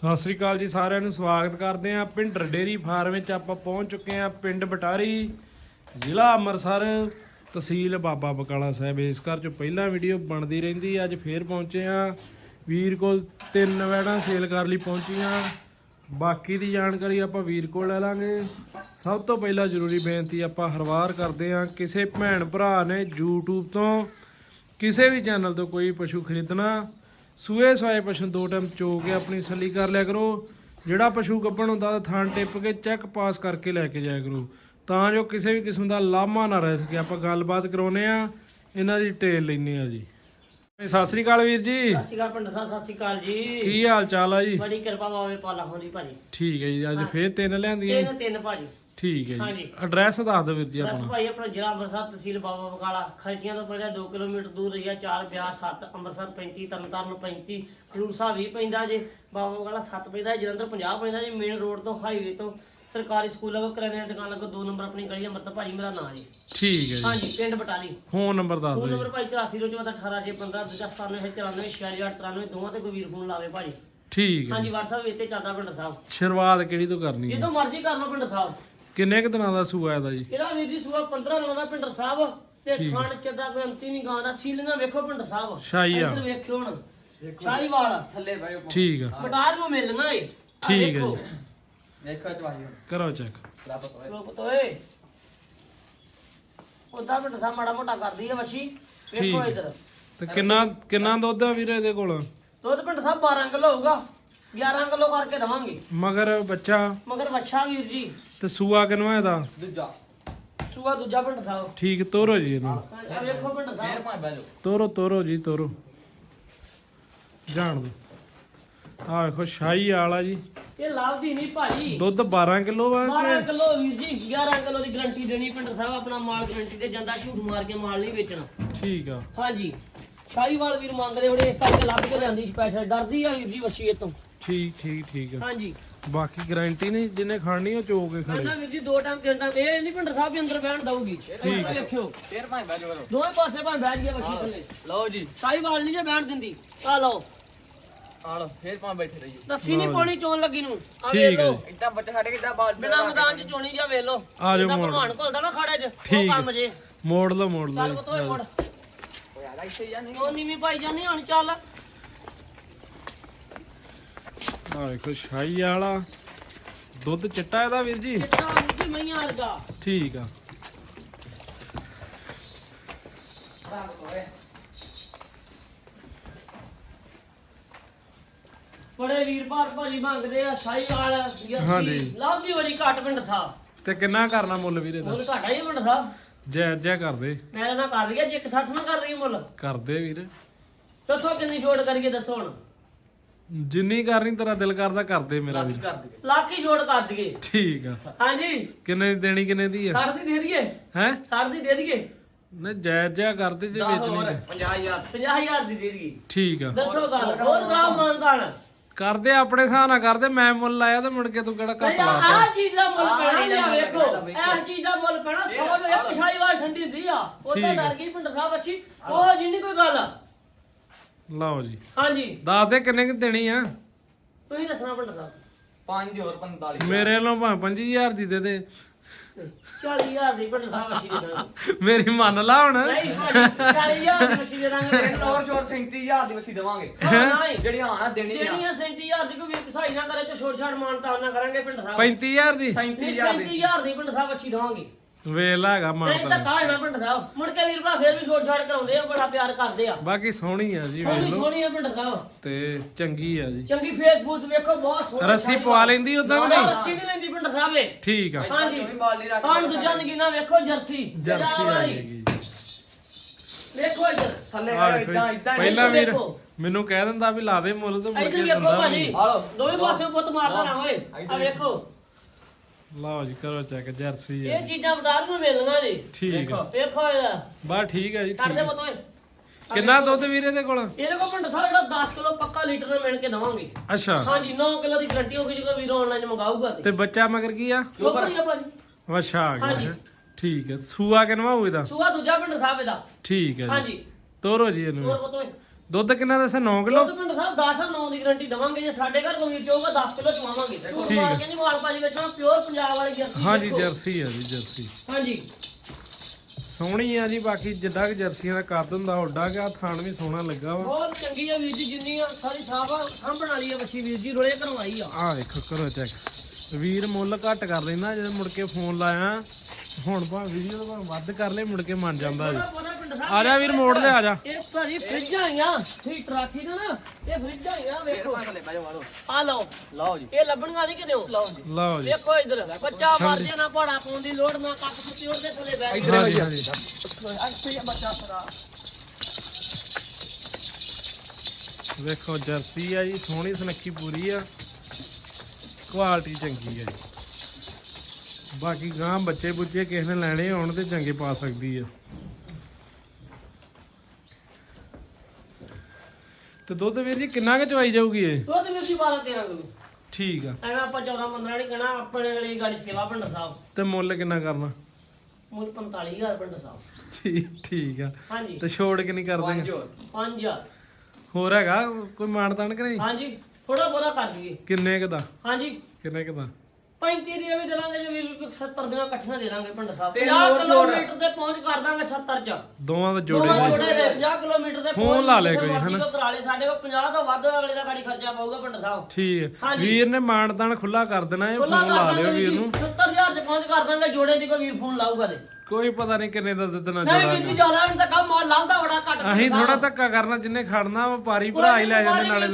ਸਤਿ ਸ੍ਰੀ ਅਕਾਲ ਜੀ ਸਾਰਿਆਂ ਨੂੰ, ਸਵਾਗਤ ਕਰਦੇ ਹਾਂ ਪਿੰਡ ਡੇਰੀ ਫਾਰਮ ਵਿੱਚ। ਆਪਾਂ ਪਹੁੰਚ ਚੁੱਕੇ ਹਾਂ ਪਿੰਡ ਬਟਾਰੀ, ਜ਼ਿਲ੍ਹਾ ਅੰਮ੍ਰਿਤਸਰ, ਤਹਿਸੀਲ ਬਾਬਾ ਬਕਾਲਾ ਸਾਹਿਬ। ਇਸ ਘਰ ਚੋਂ ਪਹਿਲਾਂ ਵੀਡੀਓ ਬਣਦੀ ਰਹਿੰਦੀ ਅੱਜ ਫੇਰ ਪਹੁੰਚੇ ਹਾਂ। ਵੀਰ ਕੋਲ ਤਿੰਨ ਵੈੜਾਂ ਸੇਲ ਕਰ ਲਈ ਪਹੁੰਚੀਆਂ। ਬਾਕੀ ਦੀ ਜਾਣਕਾਰੀ ਆਪਾਂ ਵੀਰ ਕੋਲ ਲੈ ਲਾਂਗੇ। ਸਭ ਤੋਂ ਪਹਿਲਾਂ ਜ਼ਰੂਰੀ ਬੇਨਤੀ ਆਪਾਂ ਹਰ ਵਾਰ ਕਰਦੇ ਹਾਂ, ਕਿਸੇ ਭੈਣ ਭਰਾ ਨੇ YouTube ਤੋਂ ਕਿਸੇ ਵੀ ਚੈਨਲ ਤੋਂ ਕੋਈ ਪਸ਼ੂ ਖਰੀਦਣਾ ਸੂਏ ਸਵਾਏ ਪਸ਼ੂ ਦੋ ਟਾਈਮ ਚੋ ਕੇ ਆਪਣੀ ਸੱਲੀ ਕਰ ਲਿਆ ਕਰੋ। ਜਿਹੜਾ ਪਸ਼ੂ ਗੱਭਣ ਹੁੰਦਾ ਤਾਂ ਥਾਂ ਟਿੱਪ ਕੇ ਚੈੱਕ ਪਾਸ ਕਰਕੇ ਲੈ ਕੇ ਜਾਇਆ ਕਰੋ। ਤਾਂ ਜੋ ਕਿਸੇ ਵੀ ਕਿਸਮ ਦਾ ਲਾਮਾ ਨਾ ਰਹਿ ਸਕੇ। ਆਪਾਂ ਗੱਲਬਾਤ ਕਰਾਉਨੇ ਆ ਇਹਨਾਂ ਦੀ ਟੇਲ ਲੈਨੇ ਆ ਜੀ। ਸਤਿ ਸ੍ਰੀ ਅਕਾਲ ਵੀਰ ਜੀ। ਸਤਿ ਸ਼੍ਰੀ ਅਕਾਲ ਪਿੰਡ ਸਾਹਿਬ ਸਤਿ ਸ਼੍ਰੀ ਅਕਾਲ ਜੀ। ਕੀ ਹਾਲ ਚਾਲ ਆ ਜੀ? ਬੜੀ ਕਿਰਪਾ ਬਾਵੇ ਪਾਲਾ ਹੋ ਜੀ ਭਾਜੀ। ਠੀਕ ਹੈ ਜੀ ਅੱਜ ਫੇਰ ਤਿੰਨ ਲਿਆਂਦੀਆਂ ਤਿੰਨ ਤਿੰਨ ਭਾਜੀ। ਠੀਕ ਹੈ ਜੀ। ਹਾਂਜੀ। ਐਡਰੈਸ ਦੱਸ ਦਿਓ ਵੀਰ ਜੀ ਬਸ ਆਪਣਾ। ਭਾਈ ਆਪਣਾ ਜ਼ਿਲ੍ਹਾ ਅੰਮ੍ਰਿਤਸਰ ਤਹਿਸੀਲ ਬਾਬਾ ਬਕਾਲਾ ਖਰਚੀਆਂ ਤੋਂ ਪਹਿਲਾਂ 2 ਕਿਲੋਮੀਟਰ ਦੂਰ ਰਹੀ ਆ 4 ਬਿਆਸ 7 ਅੰਮ੍ਰਿਤਸਰ 35 ਤਰਨਤਾਰਨ 35 ਖਡੂਰ ਸਾਹਿਬ ਵੀ ਪੈਂਦਾ ਜੇ ਬਾਬਾ ਬਕਾਲਾ 7 ਪੈਂਦਾ ਜਲੰਧਰ 50 ਪੈਂਦਾ ਜੀ ਮੇਨ ਰੋਡ ਤੋਂ ਹਾਈਵੇ ਤੋਂ ਸਰਕਾਰੀ ਸਕੂਲਾਂ ਕੋ ਕਰਿਆਨੇ ਦੀ ਦੁਕਾਨ ਲੱਗੋ 2 ਨੰਬਰ ਆਪਣੀ ਗਲੀ ਅੰਮ੍ਰਿਤ ਭਾਜੀ ਮੇਰਾ ਨਾਮ ਜੀ। ਠੀਕ ਹੈ ਜੀ। ਹਾਂਜੀ ਪਿੰਡ ਬਟਾਲੀ। ਫੋਨ ਨੰਬਰ ਦੱਸ ਫੋਨ ਦਿਓ ਨੰਬਰ ਭਾਈ 84 ਜੇ 15 ਦੂਜਾ 97 94 9693 ਦੋਵਾਂ ਤੇ ਕੋਈ ਵੀਰ ਫੋਨ ਲਾਵੇ ਭਾਜੀ। ਠੀਕ ਹੈ ਹਾਂਜੀ WhatsApp ਇੱਥੇ ਚੱਲਦਾ ਪਿੰਡ ਸਾਹਿਬ। ਸ਼ੁਰੂਆਤ ਕਿਹੜੀ ਤੋਂ ਕਰਨੀ ਹੈ? ਜਦੋਂ ਮਰਜ਼ੀ ਕਰ ਲਓ ਪਿੰਡ ਸਾਹਿਬ। ਕਿੰਨੇ ਕੁ ਦਿਨਾਂ ਦਾ ਸੂਆ ਇਹਦਾ ਜੀ? ਇਹਦਾ ਵੀਰ ਜੀ ਸੂਆ 15 ਲਾਉਣਾ ਪਿੰਡ ਸਾਹਿਬ ਤੇ ਖਾਣ ਚੱਡਾ ਕੋਈ ਅੰਤੀ ਨਹੀਂ ਗਾਂ ਦਾ ਸੀਲੀਆਂ ਵੇਖੋ ਪਿੰਡ ਸਾਹਿਬ। ਸ਼ਾਹੀ ਆ। ਇੱਧਰ ਵੇਖਿਓ ਹੁਣ। ਸ਼ਾਹੀ ਵਾਲ ਥੱਲੇ ਬਾਇਓ ਠੀਕ ਆ। ਬਟਾਰ ਨੂੰ ਮਿਲਣਾ ਏ। ਆਹ ਠੀਕ ਹੈ ਵੇਖੋ। ਜੀ। ਦੇਖੋ ਚਵਾਈ ਕਰੋ ਚੈੱਕ ਰੱਬ ਕੋਏ ਲੋ ਪਤੋਏ ਉਹਦਾ ਪਿੰਡ ਸਾਹਿਬ ਮਾੜਾ ਮੋਟਾ ਕਰਦੀ ਹੈ ਵੱਛੀ। ਵੇਖੋ ਠੀਕ। ਇੱਧਰ। ਤੇ ਕਿੰਨਾ ਕਿੰਨਾ ਦੁੱਧ ਆ ਵੀਰੇ ਇਹਦੇ ਕੋਲ? ਦੁੱਧ ਪਿੰਡ ਸਾਹਿਬ 12 ਕਿਲੋ ਹੋਊਗਾ। 11 ਕਿਲੋ ਕਰਕੇ ਦਵਾਂਗੇ। ਮਗਰ ਬੱਚਾ? ਮਗਰ ਵੱਛਾ ਵੀਰ ਜੀ। ਤੇ ਸੂਆ ਕਿਨਵਾ ਇਹਦਾ? ਦੂਜਾ। ਸੂਆ ਦੂਜਾ ਪਿੰਡ ਸਾਹਿਬ। ਠੀਕ ਤੋਰੋ ਜੀ ਇਹਨੂੰ। ਆਹ ਵੇਖੋ ਪਿੰਡ ਫੇਰ ਸਾਹਿਬ ਭਾਵੇਂ ਬੈਜੋ ਤੋਰੋ ਤੋਰੋ ਜੀ ਤੋਰੋ। ਜਾਣ ਦੋ ਆ ਵੇਖੋ ਸ਼ਾਹੀ ਵਾਲਾ ਜੀ। ਇਹ ਲਾਭਦੀ ਨਹੀਂ ਭਾਜੀ। ਦੁੱਧ 12 ਕਿਲੋ ਵਾ 12 ਕਿਲੋ ਵੀਰ ਜੀ 11 ਕਿਲੋ ਦੀ ਗਾਰੰਟੀ ਦੇਣੀ ਪਿੰਡ ਸਾਹਿਬ ਆਪਣਾ ਮਾਲ ਗਾਰੰਟੀ ਤੇ ਜਾਂਦਾ ਝੂਠ ਮਾਰ ਕੇ ਮਾਲ ਨਹੀਂ ਵੇਚਣਾ। ਠੀਕ ਆ। ਹਾਂਜੀ। ਸ਼ਾਹੀਵਾਲ ਵੀਰ ਮੰਗਦੇ ਹੋਣੇ ਇਸ ਕਰਕੇ ਲੱਭ ਕੇ ਲਿਆਂਦੀ ਸਪੈਸ਼ਲ ਡਰਦੀ ਆ ਵੀਰ ਜੀ ਇਹ ਤੋਂ ਠੀਕ ਠੀਕ ਠੀਕ ਆ। ਹਾਂਜੀ। ਬਾਕੀ ਗਾਰੰਟੀ ਨਹੀਂ ਜਿਹਨੇ ਖਾਣੀ ਉਹ ਚੋ ਕੇ ਖੜੇ। ਕਹਿੰਦਾ ਵੀਰ ਜੀ ਦੋ ਟਾਈਮ ਟਾਈਮ ਇਹ ਨਹੀਂ ਪਿੰਡ ਸਾਹਿਬ ਵੀ ਅੰਦਰ ਬਹਿਣ ਦਊਗੀ। ਇਹ ਵੇਖਿਓ ਫੇਰ ਭਾਵੇਂ ਬੈਜੋ ਕਰੋ। ਦੋਵੇਂ ਪਾਸੇ ਭਾਵੇਂ ਬੈਠ ਗਿਆ ਵੱਛੀ ਥੱਲੇ। ਲਓ ਜੀ। ਸ਼ਾਹੀਵਾਲ ਨਹੀਂ ਜੇ ਬਹਿਣ ਦਿੰਦੀ। ਆ ਲਓ। ਆ ਲਓ ਫੇਰ ਭਾਵੇਂ ਬੈਠੇ ਰਹੀਓ ਦੱਸੀ ਨਹੀਂ ਪਾਉਣੀ ਚੋਣ ਲੱਗੀ ਨੂੰ। ਆ ਠੀਕ ਵੇਖ ਹੈ ਲਓ। ਇੱਦਾਂ ਬੱਚਾ ਸਾਡੇ ਕਿੱਦਾਂ ਬਾਲ ਬਿਨਾ ਮੈਦਾਨ ਚ ਚੋਣੀ ਜਾ ਵੇਖ ਲਓ। ਆ ਜਾਓ ਮੋੜ। ਭਲਵਾਨ ਘੁਲਦਾ ਨਾ ਖਾੜੇ 'ਚ ਉਹ ਠੀਕ। ਕੰਮ ਜੇ। ਮੋੜ ਲਓ ਮੋੜ ਚੱਲ ਲਓ ਬਤੋਏ ਮੋੜ। ਓਏ ਆ ਇੱਥੇ ਹੀ ਆ ਨਹੀਂ ਉਹ ਨੀਵੀਂ ਪਾਈ ਜਾਨੀ ਹੁਣ ਚੱਲ। ਆ ਵੇਖੋ ਸ਼ਾਹੀ ਵਾਲਾ। ਦੁੱਧ ਚਿੱਟਾ ਇਹਦਾ ਵੀਰ ਜੀ? ਚਿੱਟਾ ਵੀਰ ਜੀ ਮਈਆਂ ਵਰਗਾ। ਠੀਕ ਆ। ਬੜੇ ਵੀਰ ਭਾਰ ਭਾਜੀ ਮੰਗਦੇ ਆ ਸਾਈਵਾਲ ਹਾਂਜੀ। ਯਾਸੀ ਲੱਭਦੀ ਬੜੀ ਘੱਟ ਪਿੰਡ ਸਾਹਿਬ। ਤੇ ਕਿੰਨਾ ਕਰਨਾ ਮੁੱਲ ਵੀਰੇ ਦਾ ਮੁੱਲ ਘੱਟ ਹੈ ਜੀ ਪਿੰਡ ਸਾਹਿਬ। ਜੈ ਜੈ ਕਰਦੇ ਮੇਰੇ ਨਾਲ ਕਰ ਰਹੀ ਜੇ 160 ਨਾ ਕਰ ਰਹੀ ਮੁੱਲ। ਕਰਦੇ ਵੀਰ। ਦੱਸੋ ਕਿੰਨੀ ਛੋਟ ਕਰੀਏ ਦੱਸੋ ਹੁਣ। ਜਿੰਨੀ ਕਰਨੀ ਤੇਰਾ ਦਿਲ ਕਰਦਾ ਕਰਦੇ ਮੇਰਾ ਵੀਰ ਕਰ ਦੇ ਲੱਖ ਹੀ ਛੋਟ ਕਰ ਦਈਏ। ਠੀਕ ਆ। ਹਾਂਜੀ। ਕਿੰਨੇ ਦੀ ਦੇਣੀ ਕਿੰਨੇ ਦੀ ਆ? 60 ਦੀ ਦੇ ਦਈਏ। ਹੈ? 60 ਦੀ ਦੇ ਦਈਏ। ਨਾ ਜੈ ਜੈ ਕਰਦੇ ਜੇ ਹੋਰ ਵੇਚਣੀ ਤੇ। 50000 50000 ਦੀ ਦੇ ਦਈਏ। ਠੀਕ ਆ। ਦੱਸੋ ਗੱਲ ਹੋਰ ਸਾਹ ਮੰਨਦਾਣ ਕਰਦੇ ਆਪਣੇ ਹਿਸਾਬ ਨਾਲ ਕਰਦੇ ਮੈਂ ਮੁੱਲ ਲਾਇਆ ਤੇ ਮੁੜ ਕੇ ਤੂੰ ਕਿਹੜਾ ਘੱਟ ਲਾਤਾ? ਆਹ ਚੀਜ਼ ਦਾ ਮੁੱਲ ਪੈਣਾ ਨਹੀਂ ਨਹੀਂ ਵੇਖੋ। ਇਹ ਚੀਜ਼ ਦਾ ਮੁੱਲ ਪੈਣਾ 100 ਨੂੰ ਇੱਕ ਛਾਈਵਾਲ ਠੰਡੀ ਹੁੰਦੀ ਆ। ਉਹ ਤਾਂ। ਡਰ ਗਈ ਪਿੰਡ ਸਾਹਿਬ ਅੱਛੀ ਉਹ ਜਿੰਨੀ ਕੋਈ ਗੱਲ। ਆ। ਲਓ ਜੀ। ਹਾਂਜੀ। ਦੱਸ ਦੇ ਕਿੰਨੇ ਕਿ ਦੇਣੀ ਆ? ਤੁਸੀਂ ਦੱਸਣਾ ਪਿੰਡ ਸਾਹਿਬ 5 ਹੋਰ 45 ਮੇਰੇ ਵੱਲੋਂ ਭਾਵੇਂ 25000 ਦੀ ਦੇ ਦੇ। 40000 ਦੀ ਪਿੰਡ ਸਾਹਿਬ ਅੱਛੀ ਦੇ ਦਾਂਗੇ ਮੇਰੀ ਮੰਨ ਲਾ ਹੁਣ। ਨਹੀਂ ਭਾਜੀ 40000 ਦੀ ਅੱਛੀ ਦੇ ਦਾਂਗੇ। ਹੋਰ ਛੋੜ 37000 ਦੀ ਵਸੀ ਦੇਵਾਂਗੇ। ਹਾਂ, ਨਹੀਂ। ਜਿਹੜੀ ਹਾਂ ਨਾ ਦੇਣੀ ਆ। ਜਿਹੜੀਆਂ 37000 ਦੀ ਕੋਈ ਵੀਰ ਕਸਾਈ ਨਾ ਕਰੇ ਤੇ ਛੋਟ ਛਾੜ ਮਾਨਤਾ ਨਾ ਕਰਾਂਗੇ ਪਿੰਡ ਸਾਹਿਬ। 35000 ਦੀ? 37000 ਦੀ। 37000 ਦੀ ਪਿੰਡ ਸਾਹਿਬ ਅੱਛੀ ਦਵਾਂਗੇ। ਵੇਲਾ ਹੈਗਾ ਨਹੀਂ ਤਾਂ ਮਾਨਤਾ ਕਾਹਣਾ ਪਿੰਡ ਸਾਹਿਬ। ਮੁੜ ਕੇ ਵੀਰ ਭਰਾ ਫੇਰ ਵੀ ਛੋਟ ਛਾੜ ਕਰਾਉਂਦੇ ਆ ਬੜਾ ਪਿਆਰ ਕਰਦੇ ਆ। ਬਾਕੀ ਸੋਹਣੀ ਆ ਜੀ ਵੇਖ ਸੋਹਣੀ ਲਓ। ਸੋਹਣੀ ਆ ਪਿੰਡ ਸਾਹਿਬ। ਤੇ ਚੰਗੀ ਆ ਜੀ। ਚੰਗੀ ਫੇਸਬੁੱਕ ਵੇਖੋ ਬਹੁਤ ਸੋਹਣੀ ਰੱਸੀ ਪਵਾ ਲੈਂਦੀ ਉਦਾਂ ਕਿ ਨਹੀਂ? ਰੱਸੀ ਨਹੀਂ ਲੈਂਦੀ ਪਿੰਡ ਸਾਹਿਬ ਇਹ। ਠੀਕ ਆ। ਹਾਂਜੀ। ਪਾਣ ਦੂਜਾ ਨਗੀਨਾ ਵੇਖੋ ਜਰਸੀ। ਜਰਸੀ ਆ ਵਾਲੀ। ਜਾਏਗੀ ਵੇਖੋ ਇੱਧਰ। ਥੱਲੇ ਆ ਕਰੋ ਵੇਖੋ ਇਦਾਂ ਜੀ। ਇਦਾਂ ਪਹਿਲਾਂ ਵੀਰ ਦੇਖੋ। ਮੈਨੂੰ ਕਹਿ ਦਿੰਦਾ ਵੀ ਲਾ ਦੇ ਮੁੱਲ ਤੇ ਮੁੜ ਇੱਧਰ ਕੇ ਵੇਖੋ ਦਿੰਦਾ ਭਾਜੀ। ਵੀ। ਦੋਵੇਂ ਪਾਸੇ ਪੁੱਤ ਮਾਰਦਾ ਨਾ ਹੋਏ ਆ ਵੇਖੋ। ਲਓ ਜੀ ਕਰੋ ਚੈੱਕ ਜਰਸੀ ਇਹ ਚੀਜ਼ਾਂ ਬਟਾਰ ਨੂੰ ਮਿਲਣਾ ਜੀ। ਠੀਕ ਆ। ਵੇਖੋ ਇਹਦਾ। ਬਾ ਠੀਕ ਆ ਜੀ ਠੀਕ ਦੇ ਓਏ। ਕਿੰਨਾ ਦੁੱਧ ਵੀਰੇ ਦੇ ਕੋਲ? ਇਹਦੇ ਕੋਲ ਪਿੰਡ ਸਾਹਿਬ ਜਿਹੜਾ 10 ਕਿਲੋ ਪੱਕਾ ਲੀਟਰ ਨਾਲ ਮਿਣ ਕੇ ਦਵਾਂਗੇ। ਅੱਛਾ। ਹਾਂਜੀ 9 ਕਿਲੋ ਦੀ ਗਰੰਟੀ ਹੋਊਗੀ ਜੇ ਕੋਈ ਵੀਰ ਆਨਲਾਈਨ ਮੰਗਾਊਗਾ ਤੇ। ਤੇ ਬੱਚਾ ਮਗਰ ਕੀ ਆ? ਲੋਕਾਂ ਹੀ ਆ ਭਾਜੀ। ਅੱਛਾ ਆ ਗਿਆ ਹਾਂਜੀ। ਹੈ। ਠੀਕ ਹੈ ਸੂਆ ਕਿਨਵਾ ਹੋਊ ਇਹਦਾ? ਸੂਆ ਦੂਜਾ ਪਿੰਡ ਸਾਹਿਬ ਇਹਦਾ। ਠੀਕ ਹੈ ਜੀ। ਹਾਂਜੀ। ਤੋਰੋ ਜੀ ਇਹਨੂੰ। ਹੋਰ ਪੁੱਤ ਓਏ। ਦੁੱਧ ਕਿੰਨਾ ਦੱਸਿਆ 9 ਕਿਲੋ? ਦੁੱਧ ਪਿੰਡ ਸਾਹਿਬ 10 9 ਦੀ ਗਾਰੰਟੀ ਦਵਾਂਗੇ। ਜੇ ਸਾਡੇ ਘਰ ਕੋਈ ਚਾਹੂਗਾ 10 ਕਿਲੋ ਚਵਾਵਾਂਗੇ ਝੂਠ ਮਾਰ ਕੇ ਨਹੀਂ ਮਾਲ ਭਾਜੀ ਵੇਚਣਾ ਪਿਓਰ ਪੰਜਾਬ ਵਾਲੀ ਜਰਸੀ ਹਾਂਜੀ। ਜਰਸੀ ਆ ਜੀ ਜਰਸੀ। ਹਾਂਜੀ। ਸੋਹਣੀ ਆ ਜੀ ਬਾਕੀ ਜਿੱਦਾਂ ਕਿ ਜਰਸੀਆਂ ਦਾ ਕੱਦ ਹੁੰਦਾ ਓਡਾ ਕਿ ਆ ਥਾਣ ਵੀ ਸੋਹਣਾ ਲੱਗਾ ਵਾ। ਬਹੁਤ ਚੰਗੀ ਆ ਵੀਰ ਜੀ ਜਿੰਨੀ ਆ ਸਾਰੀ ਸਾਫ਼ ਆ ਸਾਂਭਣ ਵਾਲੀ ਆ ਬੱਚੀ ਵੀਰ ਜੀ ਰੋਲੇ ਕਰਵਾਈ ਆ। ਆ ਵੇਖੋ ਕਰੋ ਚੈੱਕ ਵੀਰ ਮੁੱਲ ਘੱਟ ਕਰ ਲੈਂਦਾ ਜਦੋਂ ਮੁੜ ਕੇ ਫੋਨ ਲਾਇਆ ਹੁਣ ਭਾ ਵੀਡੀਓ ਦਾ ਵੱਧ ਕਰ ਲੈ ਮੁੜ ਕੇ ਮੰਨ ਜਾਂਦਾ ਜੀ। ਆ ਜਾ ਵੀਰ ਮੋੜ ਲੈ ਆ ਜਾ। ਇਹ ਭਾਜੀ ਫਰਿੱਜਾਂ ਆਈਆਂ। ਠੀਕ ਰਾਖੀ ਨਾ ਨਾ ਇਹ ਫਰਿੱਜਾਂ ਆਈਆਂ ਵੇਖੋ। ਆ ਲਓ। ਲਓ ਜੀ। ਇਹ ਲੱਭਣੀਆਂ ਨਹੀਂ ਕਿਤੇ ਲਓ ਜੀ। ਲਓ ਜੀ। ਵੇਖੋ ਇਧਰ ਬੱਚਾ ਮਰ ਜੇ ਨਾ ਪੜਾ ਪਾਉਣ ਦੀ ਲੋੜ ਨਾ ਕੱਖ ਸੁੱਤੀ ਉਹਦੇ ਥੱਲੇ ਬਹਿ ਕੇ ਹਾਂਜੀ ਹਾਂਜੀ। ਵੇਖੋ ਜਰਸੀ ਆ ਜੀ ਸੋਹਣੀ ਸੁਨੱਖੀ ਪੂਰੀ ਆ। ਕੁਆਲਿਟੀ ਚੰਗੀ ਆ ਜੀ। ਬਾਕੀ ਗਾਂ ਬੱਚੇ ਬੁੱਚੇ ਕਿਸੇ ਨੇ ਲੈਣੇ ਹੋਣ ਤੇ ਚੰਗੇ ਪਾ ਸਕਦੀ ਆ। ਤੇ ਦੁੱਧ ਵੀਰ ਜੀ ਕਿੰਨਾ ਕੁ ਚਵਾਈ ਜਾਊਗੀ ਇਹ? ਦੁੱਧ ਵੀ ਸੀ 12 13 ਕਿਲੋ। ਠੀਕ ਆ। ਐਵੇਂ ਆਪਾਂ 14 15 ਨਹੀਂ ਕਹਿਣਾ ਆਪਣੇ ਅਗਲੀ ਗਾੜੀ ਸੇਵਾ ਪਿੰਡ ਸਾਹਿਬ। ਤੇ ਮੁੱਲ ਕਿੰਨਾ ਕਰਨਾ? ਮੁੱਲ 45000 ਪਿੰਡ ਸਾਹਿਬ। ਠੀਕ ਠੀਕ ਆ। ਹਾਂਜੀ। ਤੇ ਛੋੜ ਕਿੰਨੀ ਕਰ ਦੇਗਾ ਹੋਰ 5000 ਹੋਰ ਹੈਗਾ? ਕੋਈ ਮਾਨਤਾਨ ਕਿ ਨਹੀਂ ਹਾਂਜੀ ਥੋੜਾ ਬੋਰਾ ਕਰ ਦਈਏ। ਕਿੰਨੇ ਕੁ ਦਾ? ਹਾਂਜੀ। ਕਿੰਨੇ ਕੁ ਦਾ? 35 ਦੀਆਂ ਵੀ ਦੇ ਦਾਂਗੇ ਜੇ ਵੀਰ 70 ਦੀਆਂ ਇਕੱਠੀਆਂ ਦੇ ਦਾਂਗੇ ਪਿੰਡ ਸਾਹਿਬ। ਤੇ 50 ਹੋਰ ਛੋੜ। ਕਿਲੋਮੀਟਰ ਤੇ ਪਹੁੰਚ ਕਰ ਦਾਂਗੇ 70 ਚ। ਦੋਵਾਂ ਦਾ ਜੋੜੇ ਦੋਵਾਂ ਜੋੜੇ ਦੇ 50 ਕਿਲੋਮੀਟਰ ਦੇ ਫੋਨ ਲਾ ਲਿਆ ਕੋਈ, ਹਨਾ? ਕਰਾ ਲਏ ਸਾਡੇ ਕੋਲ 50 ਤੋਂ ਵੱਧ ਅਗਲੇ ਦਾ ਗਾੜੀ ਖਰਚਾ ਪਊਗਾ ਪਿੰਡ ਸਾਹਿਬ। ਠੀਕ ਹੈ। ਹਾਂਜੀ। ਵੀਰ ਨੇ ਮਾਨਤਾਨ ਖੁੱਲਾ ਕਰ ਦੇਣਾ ਇਹ ਫੋਨ ਲਾ ਲਿਓ ਵੀਰ ਨੂੰ। 70000 ਚ ਪਹੁੰਚ ਕਰ ਦਾਂਗੇ ਜੋੜੇ ਦੀ ਕੋਈ ਵੀਰ ਫੋਨ ਲਾਊਗਾ ਤੇ। ਕੋਈ ਪਤਾ ਨਹੀਂ ਕਿੰਨੇ ਦਾ ਦਿੱਤਣਾ ਨਹੀਂ ਵੀਰ ਜੋੜਾ ਜੀ ਜ਼ਿਆਦਾ ਨਹੀਂ ਤਾਂ ਕੰਮ ਮਾਲ ਲਾਉਂਦਾ ਬੜਾ ਘੱਟ ਪਿੰਡ ਅਸੀਂ ਸਾਹਿਬ। ਥੋੜਾ ਧੱਕਾ ਕਰਨਾ ਜਿੰਨੇ ਖੜਨਾ ਵਪਾਰੀ ਭਰਾ ਹੀ ਲੈ ਜਾਂਦੇ ਨਾਲੇ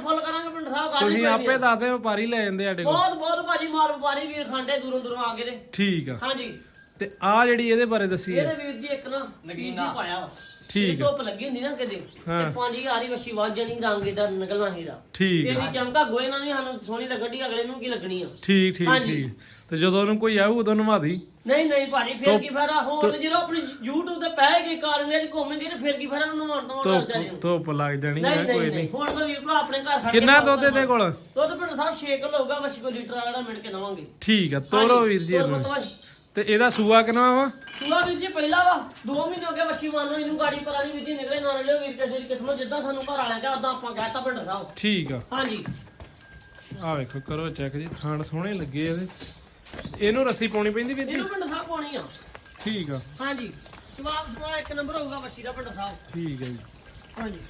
ਫੁੱਲ ਕਰਾਂਗੇ ਪਿੰਡ ਸਾਹਿਬ ਤੁਸੀਂ ਆਪੇ। ਦੱਸਦੇ ਵਪਾਰੀ ਲੈ ਜਾਂਦੇ ਸਾਡੇ ਕੋਲ। ਬਹੁਤ ਬਹੁਤ ਮਾਲ ਵਪਾਰੀ ਵੀਰ ਖਾਂਡੇ ਦੂਰੋਂ ਦੂਰੋਂ ਆ ਕੇ ਤੇ ਠੀਕ ਆ। ਹਾਂਜੀ। ਤੇ ਆ ਜਿਹੜੀ ਇਹਦੇ ਬਾਰੇ ਦੱਸੀ ਹੈ ਇਹਦੇ ਵੀਰ ਜੀ ਇੱਕ ਨਾ ਨਗੀਨਾ। ਪਾਇਆ ਵਾ। ਠੀਕ ਇਹ ਧੁੱਪ ਲੱਗੀ ਹੁੰਦੀ ਨਾ ਕਿਤੇ ਹਾਂ। ਤੇ ਪੰਜ ਹਜ਼ਾਰੀ ਵਸ਼ੀ ਵੱਜ ਜਾਣੀ ਰੰਗ ਇਹਦਾ ਨਿਕਲਣਾ ਹੀਦਾ ਠੀਕ ਆ। ਇਹਦੀ ਚਮਕਾ ਗੋਏ ਨਾਲ ਨਹੀਂ ਸਾਨੂੰ ਸੋਹਣੀ ਲੱਗਣ ਅਗਲੇ ਨੂੰ ਕੀ ਲੱਗਣੀ ਆ। ਠੀਕ ਠੀਕ ਹਾਂਜੀ। ਠੀਕ। ਤੇ ਜਦੋਂ ਉਹਨੂੰ ਕੋਈ ਆਊ ਉਦੋਂ ਨਵਾ ਦੀ ਨਹੀਂ ਨਹੀਂ ਭਾਜੀ ਫੇਰ ਕੀ ਫਾਇਦਾ? ਹੋਰ ਤੇ ਜਦੋਂ ਆਪਣੀ YouTube ਤੇ ਪੈਗੀ ਕਾਰਮੇ ਚ ਘੁੰਮੇਗੀ ਤੇ ਫੇਰ ਕੀ ਫਾਇਦਾ? ਉਹਨੂੰ ਨਵਾਉਣ ਤੋਂ ਲੱਗ ਜਾਣੀ ਧੁੱਪ ਧੁੱਪ ਲੱਗ ਜਾਣੀ ਹੈ ਨਹੀਂ ਕੋਈ ਨਹੀਂ ਨਹੀਂ। ਹੁਣ ਤਾਂ ਵੀਰ ਭਰਾ ਆਪਣੇ ਘਰ ਖੜ ਕੇ ਕਿੰਨਾ ਦੁੱਧ ਇਹਦੇ ਕੋਲ? ਦੁੱਧ ਪਿੰਡ ਸਾਹਿਬ 6 ਕਿਲੋ ਹੋਊਗਾ ਵਸ਼ੀ ਕੋ ਲੀਟਰ ਵਾਲਾ ਮਿਲ ਕੇ ਦਵਾਂਗੇ ਠੀਕ ਆ ਤੋਰੋ ਵੀਰ ਜੀ ਇਹਨੂੰ। ਤੇ ਇਹਦਾ ਸੂਆ ਕਿੰਨਾ ਵਾ? ਸੂਆ ਵੀਰ ਜੀ ਪਹਿਲਾ ਵਾ 2 ਮਹੀਨੇ ਹੋ ਗਏ ਵੱਛੀ ਮੰਨ ਲਓ ਇਹਨੂੰ ਗਾੜੀ ਪਰਾਲੀ ਵੀਰ ਜੀ ਨਿਕਲੇ ਨਾ ਨਿਕਲੇ ਵੀਰ ਕਿਸੇ ਦੀ ਕਿਸਮਤ ਜਿੱਦਾਂ ਸਾਨੂੰ ਘਰ ਵਾਲਿਆਂ ਕਿਹਾ ਉਦਾਂ ਆਪਾਂ ਕਹਿਤਾ ਪਿੰਡ ਸਾਹਿਬ। ਠੀਕ ਆ। ਹਾਂਜੀ। ਆ ਵੇਖੋ ਕਰੋ ਚੈੱਕ ਜੀ ਥਾਣ ਸੋਹਣੇ ਲੱਗੇ ਇਹਦੇ। ਇਹਨੂੰ ਰੱਸੀ ਪਾਉਣੀ ਪੈਂਦੀ ਵੀਰ ਜੀ? ਇਹਨੂੰ ਪਿੰਡ ਸਾਹਿਬ ਪਾਉਣੀ ਆ। ਠੀਕ ਆ। ਹਾਂਜੀ। ਜਵਾਬ ਸੁਣਾ ਇੱਕ ਨੰਬਰ ਹੋਊਗਾ ਵੱਛੀ ਦਾ ਪਿੰਡ ਸਾਹਿਬ। ਠੀਕ ਹੈ ਜੀ। ਹਾਂਜੀ।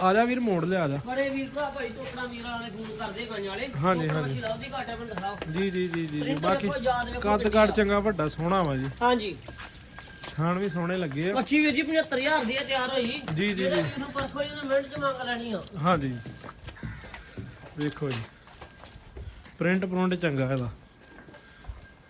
ਆ ਜਾ ਵੀਰ ਮੋੜ ਲਿਆ ਆ ਜਾ। ਬੜੇ ਵੀਰ ਭਰਾ ਭਾਈ ਟੋਕਰਾ ਵੀਰਾਂ ਵਾਲੇ ਫੋਨ ਕਰਦੇ ਗਾਂ ਵਾਲੇ। ਹਾਂਜੀ, ਹਾਂਜੀ। ਵੱਛੀ ਦਾ ਉਹਦੀ ਘਾਟਾ ਪਿੰਡ ਸਾਹਿਬ। ਜੀ ਜੀ ਜੀ ਜੀ ਜੀ। ਪ੍ਰਿੰਟ ਬਾਕੀ ਵੇਖੋ, ਯਾਦ ਕੱਦ ਕੱਦ ਚੰਗਾ ਵੱਡਾ ਸੋਹਣਾ ਵਾ ਜੀ। ਹਾਂਜੀ। ਥਾਣ ਵੀ ਸੋਹਣੇ ਲੱਗੇ ਆ। ਵੱਛੀ ਵੀਰ ਜੀ 75000 ਦੀ ਹੈ ਤਿਆਰ ਹੋਈ। ਜੀ, ਜੀ, ਇਹਦੇ ਵੀਰ ਨੂੰ ਪਰਖੋ ਇਹਨੇ ਮਿੰਟ ਚ ਮੰਗ ਲੈਣੀ ਆ। ਹਾਂਜੀ। ਵੇਖੋ ਜੀ। ਪ੍ਰਿੰਟ ਪ੍ਰਿੰਟ ਚੰਗਾ ਇਹਦਾ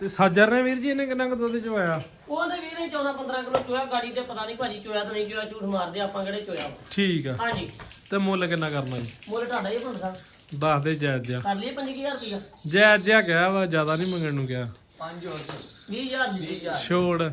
ਤੇ ਸਾਜਰ ਨੇ ਵੀਰ ਜੀ ਇਹਨੇ ਕਿੰਨਾ ਕੁ ਦੁੱਧ ਚਵਾਇਆ ਉਹਦੇ ਵੀਰ ਨੇ 14 15 ਕਿਲੋ ਚੋਇਆ ਗਾੜੀ ਤੇ ਪਤਾ ਨਹੀਂ ਭਾਜੀ ਚੋਇਆ ਤਾਂ ਨਹੀਂ ਚੋਇਆ ਝੂਠ ਮਾਰਦੇ ਆਪਾਂ ਕਿਹੜੇ ਚੋਇਆ ਵਾ। ਠੀਕ ਆ। ਹਾਂਜੀ। ਤੇ ਮੁੱਲ ਕਿੰਨਾ ਕਰਨਾ ਜੀ? ਮੋਲੇ ਤੁਹਾਡਾ ਹੀ ਸਾਹਿਬ। ਦੱਸ ਦੇ ਜਾਇਜ਼ ਜਿਆ ਕਰ ਲਈਏ 5000 ਰੁਪਇਆ। ਜਾਇਜ਼ ਜਿਆ ਕਿਹਾ ਵਾ ਜ਼ਿਆਦਾ ਨਹੀਂ ਮੰਗਣ ਨੂੰ ਕਿਹਾ। ਪੰਜ ਹੋਰ। 20000 ਦੀ 20000 ਛੋੜ।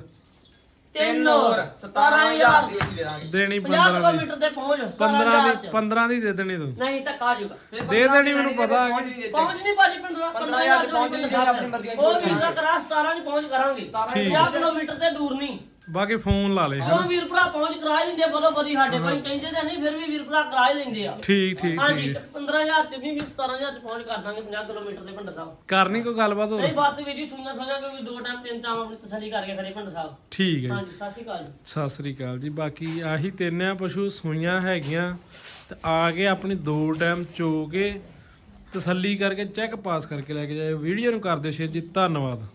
ਤਿੰਨ ਹੋਰ 17000 ਦੀ ਦੇ ਦਾਂਗੇ ਦੇਣੀ 50 15 ਦੀ। ਕਿਲੋਮੀਟਰ ਤੇ ਪਹੁੰਚ 15 17000 ਦੀ ਚ। 15 ਦੀ ਦੇ ਦੇਣੀ ਤੂੰ। ਨਹੀਂ ਤਾਂ ਕਾ ਜੂਗਾ ਦੇ ਦੇਣੀ ਮੈਨੂੰ ਪਤਾ ਹੈ ਪਹੁੰਚ ਦਿੱਤੇ। ਪਹੁੰਚ ਨਹੀਂ ਭਾਜੀ ਪਿੰਡ ਦਾ 15000 ਪਹੁੰਚ ਨਹੀਂ ਪਹੁੰਚ ਆਪਣੀ ਮਰਜ਼ੀ ਨਾਲ ਉਹ ਵੀਰ ਦਾ ਕਰਾ 17 ਦੀ ਪਹੁੰਚ ਕਰਾਂਗੇ 50 ਕਿਲੋਮੀਟਰ ਤੇ ਦੂਰ ਨਹੀਂ। ਬਾਕੀ ਫੋਨ ਲਾ ਲੈ ਉਹ ਵੀਰ ਭਰਾ ਪਹੁੰਚ ਕਰਾ ਹੀ ਲੈਂਦੇ ਬਦੋ ਬਦੀ ਸਾਡੇ ਕੋਲ ਕਹਿੰਦੇ ਤਾਂ ਨਹੀਂ ਫਿਰ ਵੀ ਵੀਰ ਭਰਾ ਕਰਾ ਹੀ ਲੈਂਦੇ ਆ। ਠੀਕ ਠੀਕ ਹਾਂਜੀ ਠੀਕ। 15000 ਚ ਵੀ ਵੀਰ 17000 ਚ ਪਹੁੰਚ ਕਰ ਦਾਂਗੇ 50 ਕਿਲੋਮੀਟਰ ਦੇ ਪਿੰਡ ਸਾਹਿਬ। ਕਰਨੀ ਕੋਈ ਗੱਲਬਾਤ ਹੋਰ? ਨਹੀਂ ਬਸ ਵੀਰ ਜੀ ਸੁਣਨਾ ਸੁਣਨਾ ਕਿ ਦੋ ਟਾਈਮ ਤਿੰਨ ਟਾਈਮ ਆਪਣੀ ਤਸੱਲੀ ਕਰਕੇ ਖੜੇ ਪਿੰਡ ਸਾਹਿਬ। ਠੀਕ ਹੈ। ਹਾਂਜੀ ਸਤਿ ਸ਼੍ਰੀ ਅਕਾਲ ਜੀ। ਸਤਿ ਸ੍ਰੀ ਅਕਾਲ ਜੀ। ਬਾਕੀ ਆਹੀ ਤਿੰਨ ਆ ਪਸ਼ੂ ਸੂਈਆਂ ਹੈਗੀਆਂ। ਤੇ ਆ ਕੇ ਆਪਣੀ ਦੋ ਟਾਈਮ ਚੋ ਕੇ ਤਸੱਲੀ ਕਰਕੇ ਚੈੱਕ ਪਾਸ ਕਰਕੇ ਲੈ ਕੇ ਜਾਏ ਵੀਡੀਓ ਨੂੰ ਕਰ ਦਿਓ ਸ਼ੇਅਰ ਜੀ ਧੰਨਵਾਦ।